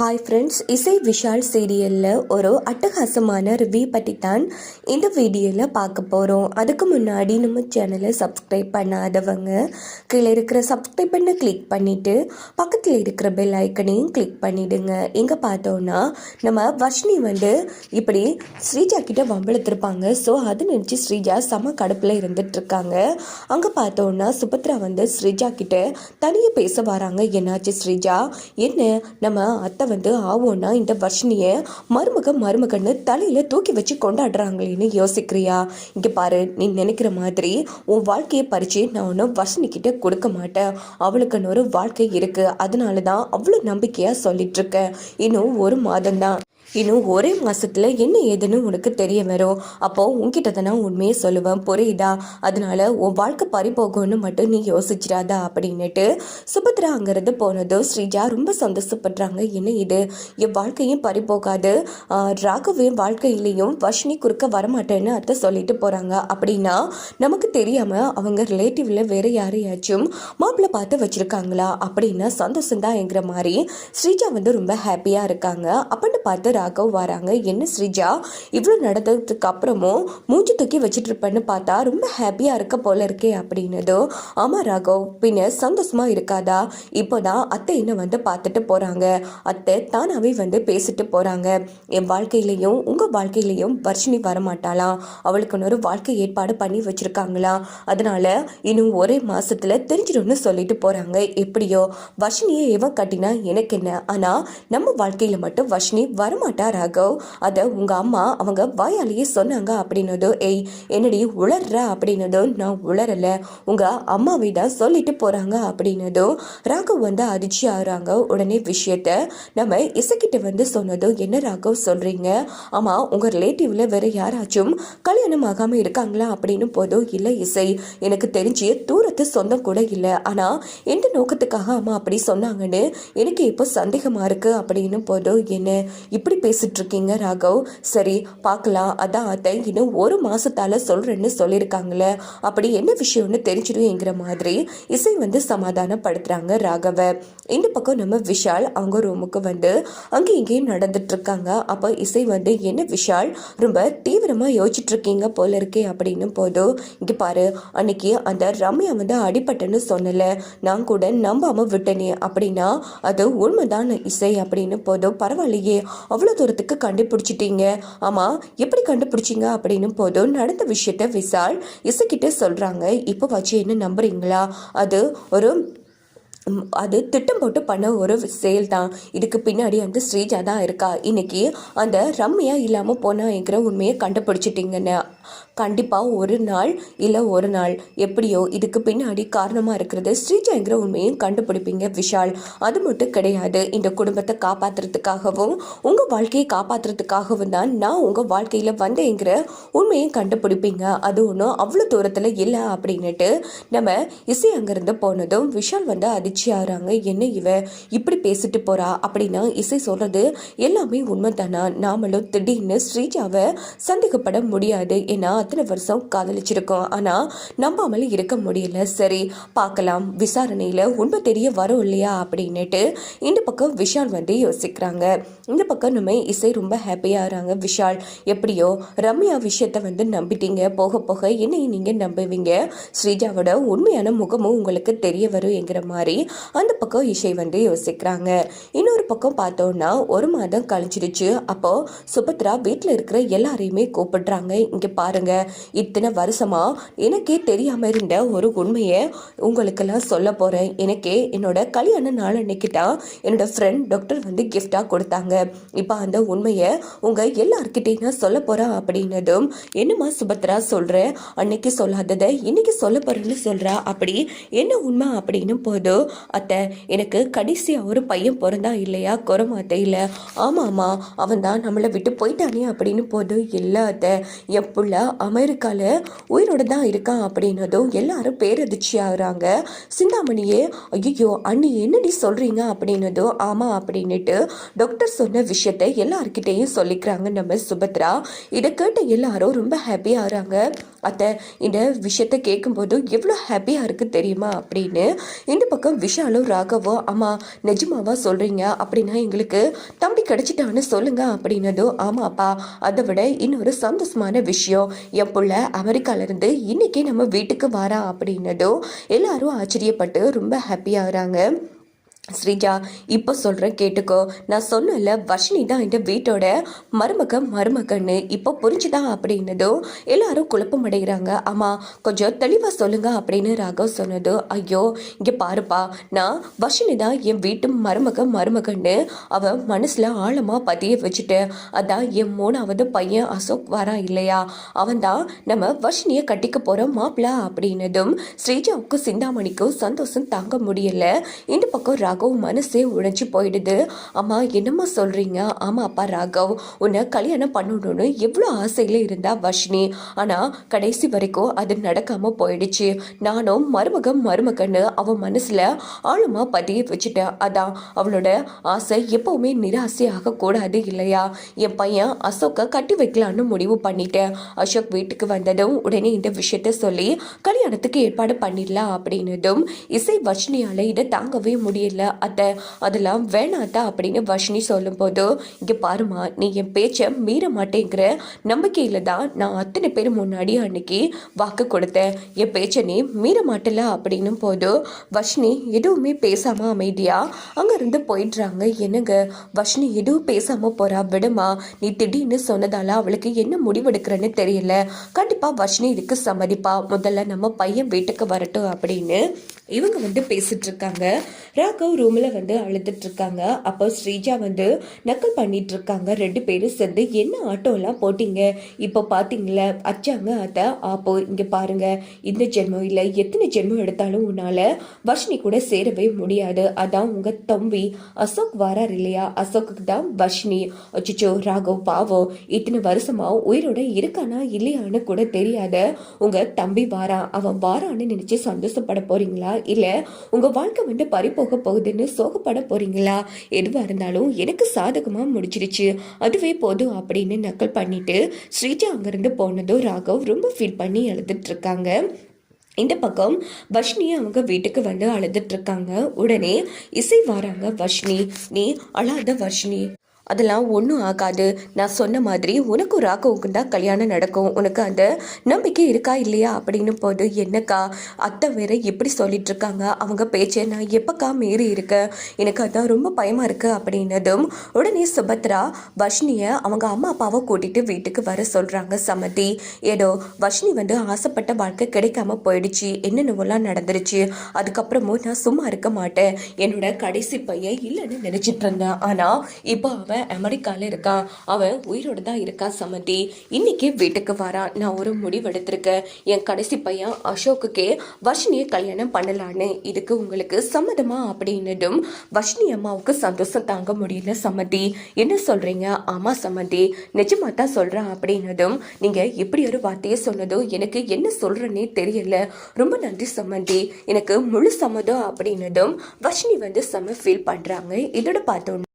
Hi friends இசை விஷால் சீரியலில் ஒரு அட்டகாசமான ரிவ்யூ பற்றி தான் இந்த வீடியோவில் பார்க்க போகிறோம் அதுக்கு முன்னாடி நம்ம சேனலை சப்ஸ்கிரைப் பண்ணாதவங்க கீழே இருக்கிற சப்ஸ்கிரைப் பண்ண கிளிக் பண்ணிவிட்டு பக்கத்தில் இருக்கிற பெல் ஐக்கனையும் கிளிக் பண்ணிவிடுங்க இங்கே பார்த்தோன்னா நம்ம வர்ஷினி வந்து இப்படி ஸ்ரீஜா கிட்ட வம்பளத்திருப்பாங்க ஸோ அது நினச்சி ஸ்ரீஜா செம கடுப்பில் இருந்துகிட்ருக்காங்க அங்கே பார்த்தோன்னா சுபத்ரா வந்து ஸ்ரீஜா கிட்ட தனியாக பேச வராங்க. என்னாச்சு ஸ்ரீஜா? என்ன நம்ம அத்தை வந்து ஆவோன்னா இந்த வர்ஷினியை மருமக மருமகன்னு தலையில் தூக்கி வச்சு கொண்டாடுறாங்களேன்னு யோசிக்கிறியா? இங்கே பாரு நீ நினைக்கிற மாதிரி உன் வாழ்க்கையை பறித்து நான் ஒன்றும் வர்ஷினிக்கிட்ட கொடுக்க மாட்டேன். அவளுக்குன்னு ஒரு வாழ்க்கை இருக்குது அதனால தான் அவ்வளோ நம்பிக்கையாக சொல்லிட்டு இருக்கேன் இன்னும் ஒரு மாதம்தான். இன்னும் ஒரே மாசத்துல என்ன ஏதுன்னு உனக்கு தெரிய வரும் அப்போ உன்கிட்ட தான் உண்மையை சொல்லுவேன் புரியுதா? அதனால உன் வாழ்க்கை பறி போகும்னு மட்டும் நீ யோசிச்சிடாதா அப்படின்னுட்டு சுபத்ரா அங்கிருந்து போனதும் ஸ்ரீஜா ரொம்ப சந்தோஷப்படுறாங்க. என்ன இது? என் வாழ்க்கையும் பறி போகாது. ராகவின் வாழ்க்கையிலையும் வர்ஷினி குறுக்க வரமாட்டேன்னு அத்தை சொல்லிட்டு போறாங்க. அப்படின்னா நமக்கு தெரியாம அவங்க ரிலேட்டிவ்ல வேற யாரையாச்சும் மாப்பிள்ளை பார்த்து வச்சிருக்காங்களா? அப்படின்னா சந்தோஷம்தான்ங்கிற மாதிரி ஸ்ரீஜா வந்து ரொம்ப ஹாப்பியா இருக்காங்க. அப்படின்னு பார்த்து ராகவ் வராங்க. என்ன ஸ்ரீஜா? இவ்வளோ நடந்ததுக்கு அப்புறமும் மூஞ்சி தூக்கி வச்சுட்டு இருப்பேன்னு பார்த்தா ரொம்ப ஹாப்பியாக இருக்க போல இருக்கே அப்படின்னதும் ஆமாம் ராகவ் பின்ன சந்தோஷமா இருக்காதா? இப்போதான் அத்தை என்ன வந்து பார்த்துட்டு போகிறாங்க அத்தை தானாகவே வந்து பேசிட்டு போகிறாங்க என் வாழ்க்கையிலையும் உங்கள் வாழ்க்கையிலையும் வர்ஷினி வரமாட்டாளாம் அவளுக்கு ஒரு வாழ்க்கை ஏற்பாடு பண்ணி வச்சிருக்காங்களா? அதனால இன்னும் ஒரே மாசத்துல தெரிஞ்சிடும்னு சொல்லிட்டு போறாங்க. எப்படியோ வர்ஷினியை எவன் கட்டினா எனக்கு என்ன? ஆனா நம்ம வாழ்க்கையில் மட்டும் வர்ஷினி வரமாட்டா ராகவ்? அதை உங்க அம்மா அவங்க வாயாலேயே சொன்னாங்க அப்படின்னதோ ஏய் என்னடி உளர்ற? அப்படின்னதோ நான் உளரலை. உங்க அம்மாவை தான் சொல்லிட்டு போகிறாங்க அப்படின்னதோ ராகவ் வந்து அதிர்ச்சி ஆகிறாங்க. உடனே விஷயத்த நம்ம இசைக்கிட்ட வந்து சொன்னதும் என்ன ராகவ் சொல்கிறீங்க ஆமாம் உங்கள் ரிலேட்டிவ்ல வேற யாராச்சும் கல்யாணம் ஆகாமல் இருக்காங்களா? அப்படின்னு போதும் இல்லை இசை எனக்கு தெரிஞ்சு தூரத்து சொந்தம் கூட இல்லை. ஆனால் எந்த நோக்கத்துக்காக அம்மா அப்படி சொன்னாங்கன்னு எனக்கு இப்போ சந்தேகமாக இருக்கு. அப்படின்னு போதும் என்ன? இப்படி பேசிட்டு இருக்கீங்க ராகவ். சரி பார்க்கலாம். அதான் அத்தை இன்னும் ஒரு மாசத்தால சொல்றேன்னு சொல்லியிருக்காங்களே. அப்படி என்ன விஷயம்னு தெரிஞ்சிடுவேங்கிற மாதிரி இசை வந்து சமாதானப்படுத்துறாங்க ராகவ. இந்த பக்கம் நம்ம விஷால் அவங்க ரூமுக்கு வந்து அங்கே இங்கேயும் நடந்துட்டு இருக்காங்க அப்போ இசை வந்து என்ன விஷால் ரொம்ப தீவிரமா யோசிச்சுட்டு இருக்கீங்க போல இருக்கே அப்படின்னு போதும் இங்க பாரு அன்னைக்கு அந்த ரம்யா வந்து அடிபட்டேன்னு சொன்னல நான் கூட நம்பாம விட்டனே அப்படின்னா அது உண்மைதான் இசை அப்படின்னு போதும் பரவாயில்லையே அவ்வளோ தூரத்துக்கு கண்டுபிடிச்சிட்டீங்க? ஆமாம் எப்படி கண்டுபிடிச்சிங்க அப்படின்னு போதும் நடந்த விஷயத்த விசால் இசைக்கிட்ட சொல்கிறாங்க இப்போ வச்சு என்ன நம்புறீங்களா? அது ஒரு அது திட்டம் போட்டு பண்ண ஒரு செயல் தான் இதுக்கு பின்னாடி அந்த ஸ்ரீஜா தான் இருக்கா. இன்னைக்கு அந்த ரம்யா இல்லாமல் போனாங்கிற உண்மையை கண்டுபிடிச்சிட்டிங்கன்னு. கண்டிப்பாக ஒரு நாள் இல்லை ஒரு நாள். எப்படியோ இதுக்கு பின்னாடி காரணமாக இருக்கிறது ஸ்ரீஜாங்கிற உண்மையும் கண்டுபிடிப்பீங்க விஷால். அது மட்டும் கிடையாது. இந்த குடும்பத்தை காப்பாற்றுறதுக்காகவும் உங்கள் வாழ்க்கையை காப்பாற்றுறதுக்காகவும் தான் நான் உங்கள் வாழ்க்கையில் வந்தேங்கிற உண்மையும் கண்டுபிடிப்பீங்க. அது ஒன்றும் அவ்வளோ தூரத்தில் இல்லை அப்படின்னுட்டு நம்ம இசை அங்கேருந்து போனதும் விஷால் வந்து அதிர்ச்சி ஆகிறாங்க என்ன இவ? இப்படி பேசிட்டு போகிறா அப்படின்னா இசை சொல்கிறது எல்லாமே உண்மை தானா நாமளும் திடீர்னு ஸ்ரீஜாவை சந்தேகப்பட முடியாது. நான் அத்தனை வருஷம் காதலிச்சிருக்கோம். ஆனால் நம்பாமல் இருக்க முடியல. சரி பார்க்கலாம். விசாரணையில் உண்மை தெரிய வரும் இல்லையா அப்படின்னுட்டு இந்த பக்கம் விஷால் வந்து யோசிக்கிறாங்க. இந்த பக்கம் நம்ம இசை ரொம்ப ஹாப்பியாகிறாங்க விஷால். எப்படியோ ரம்யா விஷயத்தை வந்து நம்பிட்டீங்க. போக போக என்னையும் நீங்கள் நம்புவீங்க. ஸ்ரீஜாவோட உண்மையான முகமும் உங்களுக்கு தெரிய வரும் என்கிற மாதிரி அந்த பக்கம் இசை வந்து யோசிக்கிறாங்க. இன்னொரு பக்கம் பார்த்தோம்னா ஒரு மாதம் கழிச்சிருச்சு அப்போ சுபத்ரா வீட்டில் இருக்கிற எல்லாரையுமே கூப்பிடுறாங்க. இங்க பாருங்க. இத்தனை வருஷமா எனக்கே தெரியாம இருந்த ஒரு உண்மையை உங்களுக்கெல்லாம் சொல்ல போறேன். எனக்கே என்னோட கல்யாண நாள் அன்னைக்கு தான் என்னோட ஃப்ரெண்ட் டாக்டர் வந்து gift-ஆ கொடுத்தாங்க. இப்போ அந்த உண்மையை உங்க எல்லார்கிட்டையும் நான் சொல்ல போறேன் அப்படின்னதும் என்னம்மா சுபத்ரா சொல்ற? அன்னைக்கு சொல்லாததை இன்னைக்கு சொல்ல போறேன்னு சொல்றா? அப்படி என்ன உண்மை அப்படின்னு போதும் அத்தை எனக்கு கடைசியா ஒரு பையன் பிறந்தா இல்லையா? குரமாத்த இல்லை. ஆமாம்மா அவன் தான் நம்மளை விட்டு போயிட்டானே அப்படின்னு போதும் இல்லை அத்தை என் பிள்ளை அமெரிக்கால உயிரோட தான் இருக்கான் அப்படின்னதும் எல்லாரும் பேரதிர்ச்சி ஆகுறாங்க. சிந்தாமணியே ஐயோ அண்ணி என்னடி சொல்கிறீங்க அப்படின்னதும் ஆமாம் அப்படின்னுட்டு டாக்டர் சொன்ன விஷயத்தை எல்லாருக்கிட்டேயும் சொல்லிக்கிறாங்க நம்ம சுபத்ரா. இதை கேட்ட எல்லாரும் ரொம்ப ஹாப்பி ஆகுறாங்க. அத்தை இந்த விஷயத்த கேட்கும்போது எவ்வளோ ஹாப்பியாக இருக்குது தெரியுமா அப்படின்னு இந்த பக்கம் விஷாலும் ராகவோ அம்மா நிஜமாவா சொல்கிறீங்க அப்படின்னா எங்களுக்கு தம்பி கிடச்சிட்டான்னு சொல்லுங்க அப்படின்னதும் ஆமாப்பா அதை விட இன்னொரு சந்தோஷமான விஷயம் என் புள்ள அமெரிக்காலேருந்து இன்னைக்கே நம்ம வீட்டுக்கு வரா அப்படின்னதும் எல்லாரும் ஆச்சரியப்பட்டு ரொம்ப ஹாப்பியாகிறாங்க ஸ்ரீஜா இப்போ சொல்கிறேன் கேட்டுக்கோ. நான் சொன்னல வர்ஷினி தான் இந்த வீட்டோட மருமக மருமகன்னு. இப்போ புரிஞ்சுதான் அப்படின்னதும் எல்லாரும் குழப்பம் அடைகிறாங்க. ஆமாம் கொஞ்சம் தெளிவாக சொல்லுங்க அப்படின்னு ராகவ் சொன்னது. ஐயோ இங்கே பாருப்பா. நான் வர்ஷினி தான் என் வீட்டு மருமக மருமகன்னு அவன் மனசில் ஆழமாக பதிய வச்சுட்டு அதான் என் மூணாவது பையன் அசோக் வரா இல்லையா? அவன் தான் நம்ம வர்ஷினியை கட்டிக்க போகிற மாப்பிள்ள அப்படின்னதும் ஸ்ரீஜாவுக்கும் சிந்தாமணிக்கும் சந்தோஷம் தாங்க முடியல. இந்த பக்கம் ராகவ் மனசே உடைஞ்சு போயிடுது. அம்மா என்னம்மா சொல்கிறீங்க ஆமாம் அப்பா ராகவ் உன்னை கல்யாணம் பண்ணணும்னு எவ்வளோ ஆசையில் இருந்தா வர்ஷினி. ஆனால் கடைசி வரைக்கும் அது நடக்காமல் போயிடுச்சு. நானும் மருமகம் மருமகன்னு அவன் மனசில் ஆழமாக பதிய வச்சுட்டேன். அதான் அவளோட ஆசை எப்போவுமே நிராசையாக கூடாது இல்லையா? என் பையன் அசோக்கை கட்டி வைக்கலான்னு முடிவு பண்ணிட்டேன். அசோக் வீட்டுக்கு வந்ததும் உடனே இந்த விஷயத்த சொல்லி கல்யாணத்துக்கு ஏற்பாடு பண்ணிடலாம் அப்படின்னதும் இசை வர்ஷினியால் இதை தாங்கவே முடியல. அத்தை அதெல்லாம் வேணாம் அத்தை அப்படின்னு வர்ஷினி சொல்லும்போது இங்கே பாருமா நீ என் பேச்சை மீற மாட்டேங்கிற நம்பிக்கையில் தான் நான் அத்தனை பேர் முன்னாடி அன்னைக்கு வாக்கு கொடுத்தேன். என் பேச்சை நீ மீற மாட்டல அப்படின்னும் போது வர்ஷினி எதுவுமே பேசாமல் அமைதியாக அங்கேருந்து போயிடுறாங்க. என்னங்க வர்ஷினி எதுவும் பேசாமல் போகிறா விடுமா நீ திடீர்னு சொன்னதால அவளுக்கு என்ன முடிவெடுக்கிறேன்னு தெரியல. கண்டிப்பாக வர்ஷினி இதுக்கு சம்மதிப்பா. முதல்ல நம்ம பையன் வீட்டுக்கு வரட்டும் அப்படின்னு இவங்க வந்து பேசிட்டு இருக்காங்க. ராகவ் ரூமில் வந்து அழுதுட்டு இருக்காங்க அப்போ ஸ்ரீஜா வந்து நக்கல் பண்ணிட்டு இருக்காங்க ரெண்டு பேரும் சேர்ந்து என்ன ஆட்டோலாம் போட்டீங்க? இப்போ பார்த்தீங்களே அச்சாங்க அத்தை அப்போ இங்கே பாருங்க. இந்த ஜென்மம் இல்லை. எத்தனை ஜென்மம் எடுத்தாலும் உன்னால் வர்ஷினி கூட சேரவே முடியாது. அதான் உங்கள் தம்பி. அசோக் வரார் இல்லையா? அசோக்கு தான் வர்ஷினி. அச்சுச்சோ ராகவ் பாவம் இத்தனை வருஷமாக உயிரோட இருக்கானா இல்லையான்னு கூட தெரியாத உங்கள் தம்பி வாரான் அவன் வாரான்னு நினச்சி சந்தோஷப்பட போகிறீங்களா இல்லை உங்கள் வாழ்க்கை வந்து பறிபோக போகுதுன்னு சோகப்பட போறீங்களா? எதுவாக இருந்தாலும் எனக்கு சாதகமாக முடிச்சிருச்சு அதுவே போதும் அப்படின்னு நக்கல் பண்ணிட்டு ஸ்ரீஜா அங்கேருந்து போனதும் ராகவ் ரொம்ப ஃபீல் பண்ணி எழுதிட்டு இருக்காங்க இந்த பக்கம் வஷ்ணி அவங்க வீட்டுக்கு வந்து அழுதுட்டு இருக்காங்க உடனே இசை வராங்க வஷ்ணி நீ அழாத வர்ஷினி. அதெல்லாம் ஒன்றும் ஆகாது. நான் சொன்ன மாதிரி உனக்கும் ராகவுக்கும் தான் கல்யாணம் நடக்கும். உனக்கு அந்த நம்பிக்கை இருக்கா இல்லையா அப்படின்னு போது என்னக்கா? அத்தை வேற எப்படி சொல்லிட்டு இருக்காங்க. அவங்க பேச்சை நான் எப்பக்கா மீறி இருக்கேன் எனக்கு அதான் ரொம்ப பயமா இருக்கு அப்படின்னதும் உடனே சுபத்ரா வர்ஷினியை அவங்க அம்மா அப்பாவை கூட்டிட்டு வீட்டுக்கு வர சொல்றாங்க சமதி. ஏதோ வஷ்ணி வந்து ஆசைப்பட்ட வாழ்க்கை கிடைக்காம போயிடுச்சு. என்னென்னவெல்லாம் நடந்துருச்சு. அதுக்கப்புறமும் நான் சும்மா இருக்க மாட்டேன். என்னோட கடைசி பையன் இல்லைன்னு நினைச்சிட்டு இருந்தேன். ஆனா இப்போ அவன் அமெரிக்காவில் இருக்கான் அவன் உயிரோட தான் இருக்கான் சமந்தி? இன்னைக்கு வீட்டுக்கு வரான் நான் ஒரு முடிவு எடுத்திருக்கேன் என் கடைசி பையன் அசோக்குக்கே வர்ஷினியை கல்யாணம் பண்ணலான்னு. இதுக்கு உங்களுக்கு சம்மதமா அப்படின்னதும் வர்ஷினி அம்மாவுக்கு சந்தோஷம் தாங்க முடியல சமந்தி. என்ன சொல்றீங்க? ஆமா சமந்தி. நிஜமா தான் சொல்றான் அப்படின்னதும் நீங்க இப்படி ஒரு வார்த்தையை சொன்னதும் எனக்கு என்ன சொல்றேன்னே தெரியல. ரொம்ப நன்றி சமந்தி. எனக்கு முழு சம்மதம் அப்படின்னதும் வர்ஷினி வந்து செம்ம ஃபீல் பண்றாங்க. இதோட பார்த்தோம்.